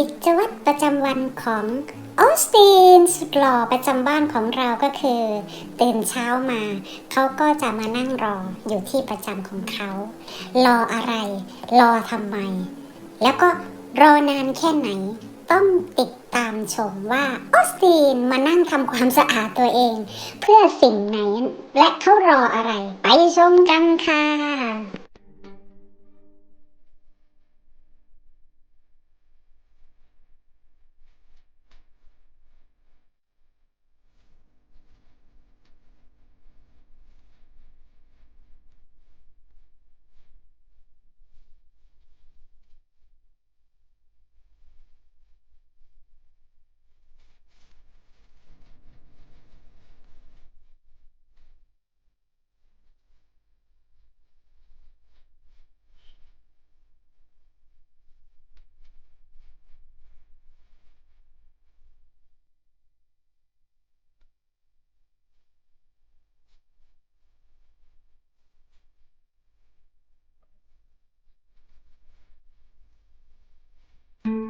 กิจวัตรประจำวันของออสตินสุดหล่อประจำบ้านของเราก็คือตื่นเช้ามา เขาก็จะมานั่งรออยู่ที่ประจำของเขา รออะไร รอทำไม แล้วก็รอนานแค่ไหน ต้องติดตามชมว่าออสตินมานั่งทำความสะอาดตัวเอง เพื่อสิ่งไหน และเขารออะไร ไปชมกันค่ะ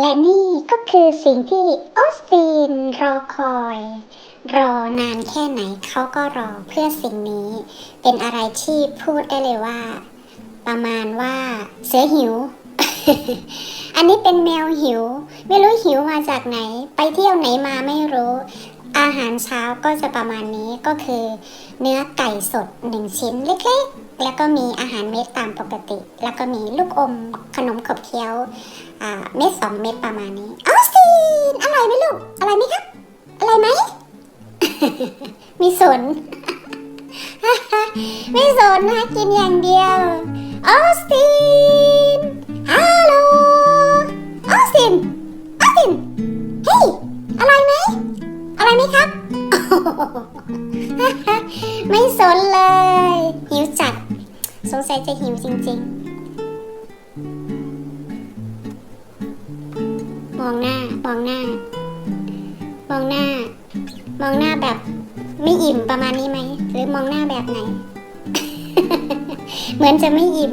และนี่ก็คือสิ่งที่ออสตินรอคอย รอนานแค่ไหนเขาก็รอเพื่อสิ่งนี้ เป็นอะไรที่พูดได้เลยว่า ประมาณว่าเสือหิว อันนี้เป็นแมวหิว ไม่รู้หิวมาจากไหน ไปเที่ยวไหนมาไม่รู้ อาหารเช้าก็จะประมาณนี้ก็คือ เนื้อไก่สดหนึ่งชิ้นเล็กๆ แล้วก็มีอาหารเม็ดตามปกติ แล้วก็มีลูกอมขนมขบเคี้ยวอ่าเม็ดสองเม็ดประมาณนี้ออสตินอร่อยไหมลูกอร่อยไหมครับอร่อยไหมมีสนไม่สนนะกินอย่างเดียวออสตินฮัลโหลออสตินออสติน ครับ ไม่สนเลย หิวจัด สงสัยจะหิวจริง ๆ มองหน้า มองหน้า มองหน้า มองหน้าแบบ ไม่อิ่มประมาณนี้ไหม หรือมองหน้าแบบไหน เหมือนจะไม่อิ่ม